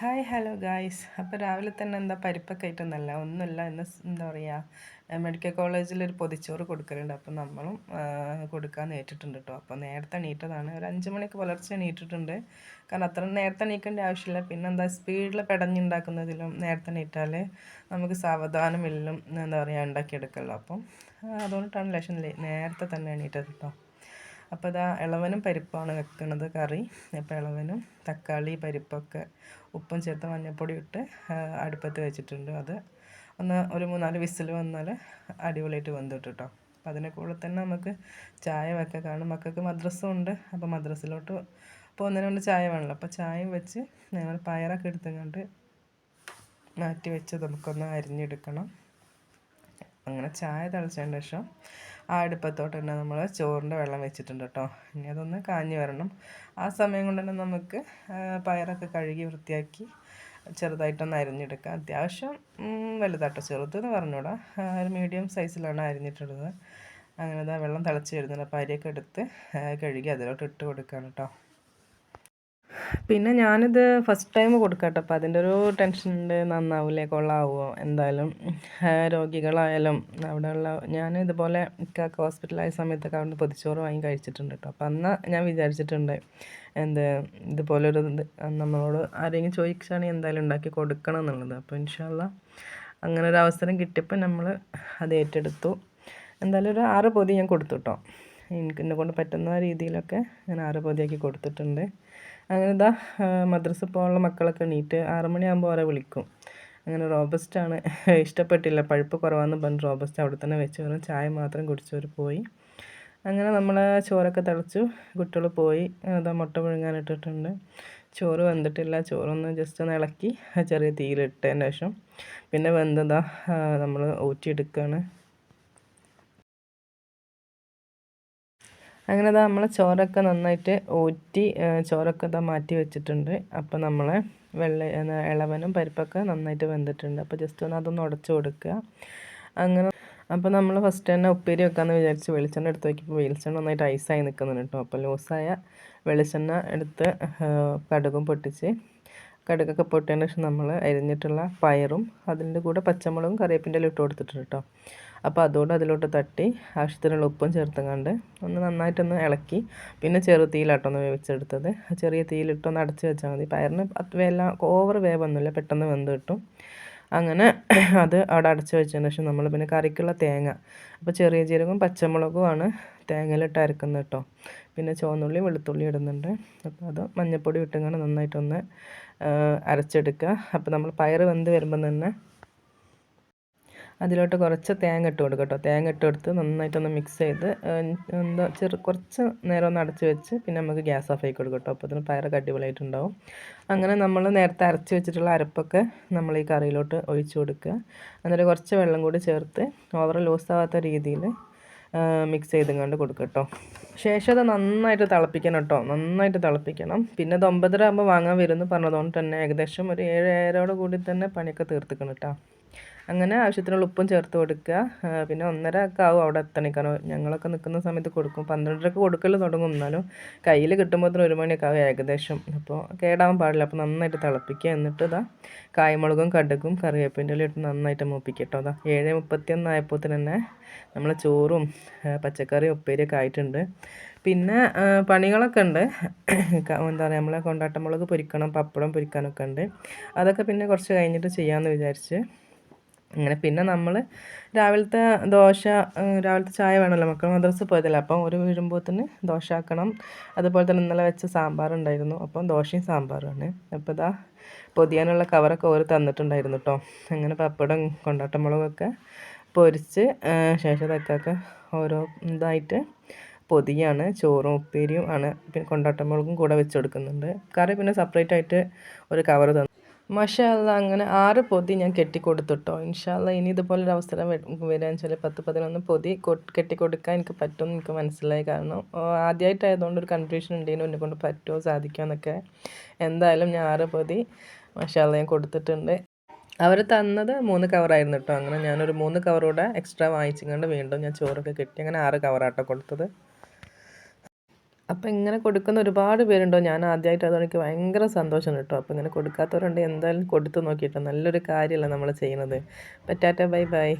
Hi hello guys അപ്പോൾ രാവിലെ തന്നെ എന്താ പരിപ്പൊക്കെ ആയിട്ടൊന്നല്ല. ഒന്നുമില്ല എന്ന് എന്താ പറയുക മെഡിക്കൽ കോളേജിൽ ഒരു പൊതിച്ചോറ് കൊടുക്കലുണ്ട്. അപ്പോൾ നമ്മളും കൊടുക്കാൻ നേരിട്ടിട്ടുണ്ട് കേട്ടോ അപ്പോൾ നേരത്തെ എണീറ്റതാണ്. ഒരു അഞ്ച് മണിക്ക് പുലർച്ചെ നീട്ടിട്ടുണ്ട് കാരണം അത്ര നേരത്തെ എണീക്കേണ്ട ആവശ്യമില്ല. പിന്നെ എന്താ സ്പീഡിൽ പെടഞ്ഞുണ്ടാക്കുന്നതിലും നേരത്തെ എണീറ്റാൽ നമുക്ക് സാവധാനം എല്ലാം എന്താ പറയുക ഉണ്ടാക്കിയെടുക്കല്ലോ. അപ്പം അതുകൊണ്ടിട്ടാണ് ലക്ഷം നേരത്തെ തന്നെ എണീറ്റത് കേട്ടോ അപ്പോൾ ഇതാ ഇളവനും പരിപ്പാണ് വെക്കുന്നത് കറി. അപ്പോൾ ഇളവനും തക്കാളി പരിപ്പൊക്കെ ഉപ്പും ചേർത്ത് മഞ്ഞൾപ്പൊടി ഇട്ട് അടുപ്പത്ത് വെച്ചിട്ടുണ്ട് അത്. ഒന്ന് ഒരു മൂന്നാൽ വിസിൽ വന്നാൽ അടിപൊളിയായിട്ട് വെന്തിട്ട് കേട്ടോ അപ്പോൾ അതിന്റെ കൂടെ തന്നെ നമുക്ക് ചായ വെക്കാൻ കാരണം മക്കൾക്ക് മദ്രസ്സും ഉണ്ട് അപ്പോൾ മദ്രസിലോട്ട് പോകുന്നതിന് കൊണ്ട് ചായ വേണമല്ലോ അപ്പോൾ ചായ വെച്ച് ഞങ്ങൾ പയറൊക്കെ എടുത്തുകൊണ്ട് മാറ്റി വെച്ച് നമുക്കൊന്ന് അരിഞ്ഞെടുക്കണം. അങ്ങനെ ചായ തിളച്ചതിന് ശേഷം ആ അടുപ്പത്തോട്ട് തന്നെ നമ്മൾ ചോറിന്റെ വെള്ളം വെച്ചിട്ടുണ്ട് കേട്ടോ. ഇനി അതൊന്ന് കാഞ്ഞു വരണം. ആ സമയം കൊണ്ട് തന്നെ നമുക്ക് പയറൊക്കെ കഴുകി വൃത്തിയാക്കി ചെറുതായിട്ടൊന്ന് അരിഞ്ഞെടുക്കാം. അത്യാവശ്യം വലുതാട്ടോ ചെറുത് എന്ന് പറഞ്ഞൂടാ ഒരു മീഡിയം സൈസിലാണ് അരിഞ്ഞിട്ടുള്ളത്. അങ്ങനെ വെള്ളം തിളച്ച് വരുന്നുണ്ട്. അപ്പോൾ അരിയൊക്കെ എടുത്ത് കഴുകി അതിലോട്ട് ഇട്ട് കൊടുക്കുകയാണ് കേട്ടോ. പിന്നെ ഞാനിത് ഫസ്റ്റ് ടൈം കൊടുക്കട്ടെ. അപ്പോൾ അതിന്റെ ഒരു ടെൻഷൻ ഉണ്ട്. നന്നാവില്ലേ കൊള്ളാവോ? എന്തായാലും രോഗികളായാലും അവിടെയുള്ള ഞാൻ ഇതുപോലെ ഇക്കാക്ക് ഹോസ്പിറ്റലായ സമയത്തൊക്കെ അവിടെ പൊതിച്ചോറ് വാങ്ങി കഴിച്ചിട്ടുണ്ട് കേട്ടോ അപ്പോൾ അന്ന് ഞാൻ വിചാരിച്ചിട്ടുണ്ട് എന്ത് ഇതുപോലൊരു ഇത് നമ്മളോട് ആരെങ്കിലും ചോദിച്ചാണ് എന്തായാലും ഉണ്ടാക്കി കൊടുക്കണം എന്നുള്ളത്. അപ്പോൾ ഇൻഷാല്ല അങ്ങനെ ഒരു അവസരം കിട്ടിയപ്പോൾ നമ്മൾ അത് ഏറ്റെടുത്തു. എന്തായാലും ഒരു ആറ് പൊതി ഞാൻ കൊടുത്തു കേട്ടോ എനിക്ക് എന്നെ കൊണ്ട് പറ്റുന്ന രീതിയിലൊക്കെ ഞാൻ ആറ് പൊതിയാക്കി കൊടുത്തിട്ടുണ്ട്. അങ്ങനെ ഇതാ മദ്രസ പോകാനുള്ള മക്കളൊക്കെ എണീറ്റ് ആറുമണിയാകുമ്പോൾ അവരെ വിളിക്കും. അങ്ങനെ റോബസ്റ്റാണ്. ഇഷ്ടപ്പെട്ടില്ല പഴുപ്പ് കുറവാന്ന് പറഞ്ഞ് റോബസ്റ്റ് അവിടെ തന്നെ വെച്ച് വെറും ചായ മാത്രം കുടിച്ചവർ പോയി. അങ്ങനെ നമ്മൾ ചോറൊക്കെ തിളച്ചു. കുട്ടികൾ പോയി. അതാ മുട്ട പുഴുങ്ങാനിട്ടിട്ടുണ്ട് ചോറ് വെന്തിട്ടില്ല. ചോറൊന്ന് ജസ്റ്റ് ഒന്ന് ഇളക്കി. ചെറിയ തീയിലിട്ടതിന് ശേഷം. പിന്നെ വെന്തതാ നമ്മൾ ഊറ്റിയെടുക്കുകയാണ് അങ്ങനെ അതാ നമ്മൾ ചോറൊക്കെ നന്നായിട്ട് ഊറ്റി ചോറൊക്കെ ഇതാ മാറ്റി വെച്ചിട്ടുണ്ട്. അപ്പോൾ നമ്മൾ വെള്ള ഇളവനും പരിപ്പൊക്കെ നന്നായിട്ട് വെന്തിട്ടുണ്ട്. അപ്പോൾ ജസ്റ്റ് ഒന്ന് അതൊന്ന് ഉടച്ചു കൊടുക്കുക. അങ്ങനെ അപ്പോൾ നമ്മൾ ഫസ്റ്റ് തന്നെ ഉപ്പേരി വെക്കാമെന്ന് വിചാരിച്ച് വെളിച്ചെണ്ണ എടുത്ത് നോക്കിയപ്പോൾ വെളിച്ചെണ്ണ നന്നായിട്ട് ഐസായി നിൽക്കുന്നുണ്ട് കേട്ടോ. അപ്പോൾ ലൂസായ വെളിച്ചെണ്ണ എടുത്ത് കടുകും പൊട്ടിച്ച് കടുകൊക്കെ പൊട്ടിയതിന് ശേഷം നമ്മൾ അരിഞ്ഞിട്ടുള്ള പയറും അതിന്റെ കൂടെ പച്ചമുളകും കറിവേപ്പിന്റെ ഇട്ട് കൊടുത്തിട്ടുണ്ട് കേട്ടോ അപ്പോൾ അതുകൊണ്ട് അതിലോട്ട് തട്ടി ആവശ്യത്തിനുള്ള ഉപ്പും ചേർത്തങ്ങാണ്ട് ഒന്ന് നന്നായിട്ടൊന്ന് ഇളക്കി പിന്നെ ചെറു തീയിലാട്ടൊന്ന് വേവിച്ചെടുത്തത്. ചെറിയ തീയിലിട്ടൊന്ന് അടച്ച് വെച്ചാൽ മതി. പയറിന് വേല ഓവർ വേവൊന്നുമില്ല പെട്ടെന്ന് വെന്ത് കിട്ടും. അങ്ങനെ അത് അവിടെ അടച്ച് വെച്ചതിന് ശേഷം നമ്മൾ പിന്നെ കറിക്കുള്ള തേങ്ങ അപ്പോൾ ചെറിയ ജീരകവും പച്ചമുളകുമാണ് തേങ്ങയിലിട്ട് അരക്കുന്നത് കേട്ടോ പിന്നെ ചുവന്നുള്ളി വെളുത്തുള്ളി ഇടുന്നുണ്ട്. അപ്പോൾ അത് മഞ്ഞൾപ്പൊടി ഇട്ടുകൊണ്ട് നന്നായിട്ടൊന്ന് അരച്ചെടുക്കുക അപ്പോൾ നമ്മൾ പയർ വെന്ത് വരുമ്പം തന്നെ അതിലോട്ട് കുറച്ച് തേങ്ങ ഇട്ട് കൊടുക്കുക കേട്ടോ തേങ്ങ ഇട്ട് കൊടുത്ത് നന്നായിട്ടൊന്ന് മിക്സ് ചെയ്ത് എന്താ ചെറു കുറച്ച് നേരം ഒന്ന് അടച്ച് വെച്ച് പിന്നെ നമുക്ക് ഗ്യാസ് ഓഫ് ആക്കി കൊടുക്കും കേട്ടോ അപ്പോൾ അതിന് പയറൊക്കെ അടിപൊളിയായിട്ടുണ്ടാവും. അങ്ങനെ നമ്മൾ നേരത്തെ അരച്ച് വെച്ചിട്ടുള്ള അരപ്പൊക്കെ നമ്മൾ ഈ കറിയിലോട്ട് ഒഴിച്ചു കൊടുക്കുക എന്നിട്ട് കുറച്ച് വെള്ളം കൂടി ചേർത്ത് ഓവർ ലൂസ് ആവാത്ത രീതിയിൽ മിക്സ് ചെയ്തും കണ്ട് കൊടുക്കുക കേട്ടോ ശേഷം അത് നന്നായിട്ട് തിളപ്പിക്കണം കേട്ടോ നന്നായിട്ട് തിളപ്പിക്കണം. പിന്നെ അത് ഒമ്പതര ആകുമ്പോൾ വാങ്ങാൻ വരുമെന്ന് പറഞ്ഞതുകൊണ്ട് തന്നെ ഏകദേശം ഒരു ഏഴ് ഏഴരയോട് കൂടി തന്നെ പണിയൊക്കെ തീർത്തിക്കണം കേട്ടോ അങ്ങനെ ആവശ്യത്തിനുള്ള ഉപ്പും ചേർത്ത് കൊടുക്കുക. പിന്നെ ഒന്നര ഒക്കെ ആവും അവിടെ എത്തണേ. കാരണം ഞങ്ങളൊക്കെ നിൽക്കുന്ന സമയത്ത് കൊടുക്കും. പന്ത്രണ്ടരക്ക് കൊടുക്കൽ തുടങ്ങും. എന്നാലും കയ്യിൽ കിട്ടുമ്പോഴത്തേനും ഒരു മണിയൊക്കെ ആവും ഏകദേശം. അപ്പോൾ കേടാവാൻ പാടില്ല. അപ്പോൾ നന്നായിട്ട് തിളപ്പിക്കുക. എന്നിട്ട് ഇതാ കായ്മുളകും കടുകും കറിവേപ്പിന്റെ ഇട്ട് നന്നായിട്ട് മൂപ്പിക്കട്ടോ കേട്ടോ. അതാ ഏഴ് മുപ്പത്തിയൊന്ന് ആയപ്പോൾ തന്നെ നമ്മളെ ചോറും പച്ചക്കറിയും ഉപ്പേരിയൊക്കെ ആയിട്ടുണ്ട്. പിന്നെ പണികളൊക്കെ ഉണ്ട്. എന്താ പറയുക നമ്മളെ കൊണ്ടാട്ടമുളക് പൊരിക്കണം പപ്പടം പൊരിക്കാനൊക്കെ ഉണ്ട്. അതൊക്കെ പിന്നെ കുറച്ച് കഴിഞ്ഞിട്ട് ചെയ്യാമെന്ന് വിചാരിച്ച്. അങ്ങനെ പിന്നെ നമ്മൾ രാവിലത്തെ ദോശ രാവിലത്തെ ചായ വേണമല്ലോ മക്കൾ മദ്രസ പോയതല്ല? അപ്പം ഒരു വീഴുമ്പോത്തിന് ദോശ ആക്കണം. അതുപോലെ തന്നെ ഇന്നലെ വെച്ച സാമ്പാർ ഉണ്ടായിരുന്നു. അപ്പം ദോശയും സാമ്പാറുമാണ് അപ്പോൾ ഇതാ പൊതിയാനുള്ള കവറൊക്കെ ഓര് തന്നിട്ടുണ്ടായിരുന്നു കേട്ടോ അങ്ങനെ പപ്പടം കൊണ്ടാട്ടമുളകൊക്കെ പൊരിച്ച് ശേഷം തക്കൊക്കെ ഓരോ ഇതായിട്ട് പൊതിയാണ്. ചോറും ഉപ്പേരിയും ആണ്. പിന്നെ കൊണ്ടാട്ടമുളകും കൂടെ വെച്ച് കൊടുക്കുന്നുണ്ട്. കറി പിന്നെ സെപ്പറേറ്റ് ആയിട്ട് ഒരു കവർ തന്നു. മഷാല്ല അങ്ങനെ ആറ് പൊതി ഞാൻ കെട്ടിക്കൊടുത്തിട്ടോ. ഇൻഷാല്ല ഇനി ഇതുപോലൊരു അവസരം വരാൻ വെച്ചാൽ പത്ത് പതിനൊന്ന് പൊതി കെട്ടിക്കൊടുക്കാൻ എനിക്ക് പറ്റുമെന്ന് എനിക്ക് മനസ്സിലായി. കാരണം ആദ്യമായിട്ടായതുകൊണ്ട് ഒരു കൺഫ്യൂഷൻ ഉണ്ടെങ്കിലും എന്നെ കൊണ്ട് പറ്റുമോ സാധിക്കുമോ എന്നൊക്കെ എന്തായാലും ഞാൻ ആറ് പൊതി മഷാല്ല ഞാൻ കൊടുത്തിട്ടുണ്ട്. അവർ തന്നത് മൂന്ന് കവറായിരുന്നു കേട്ടോ. അങ്ങനെ ഞാനൊരു മൂന്ന് കവറൂടെ എക്സ്ട്രാ വാങ്ങിച്ചുകൊണ്ട് വീണ്ടും ഞാൻ ചോറൊക്കെ കെട്ടി. അങ്ങനെ ആറ് കവറാട്ടോ കൊടുത്തത്. അപ്പോൾ ഇങ്ങനെ കൊടുക്കുന്ന ഒരുപാട് പേരുണ്ടോ? ഞാൻ ആദ്യമായിട്ട് അതോടെ എനിക്ക് ഭയങ്കര സന്തോഷം കേട്ടോ. അപ്പോൾ ഇങ്ങനെ കൊടുക്കാത്തവരുണ്ട് എന്തായാലും കൊടുത്തു നോക്കിയിട്ടോ നല്ലൊരു കാര്യമല്ല നമ്മൾ ചെയ്യുന്നത്. പറ്റാറ്റ ബൈ ബൈ.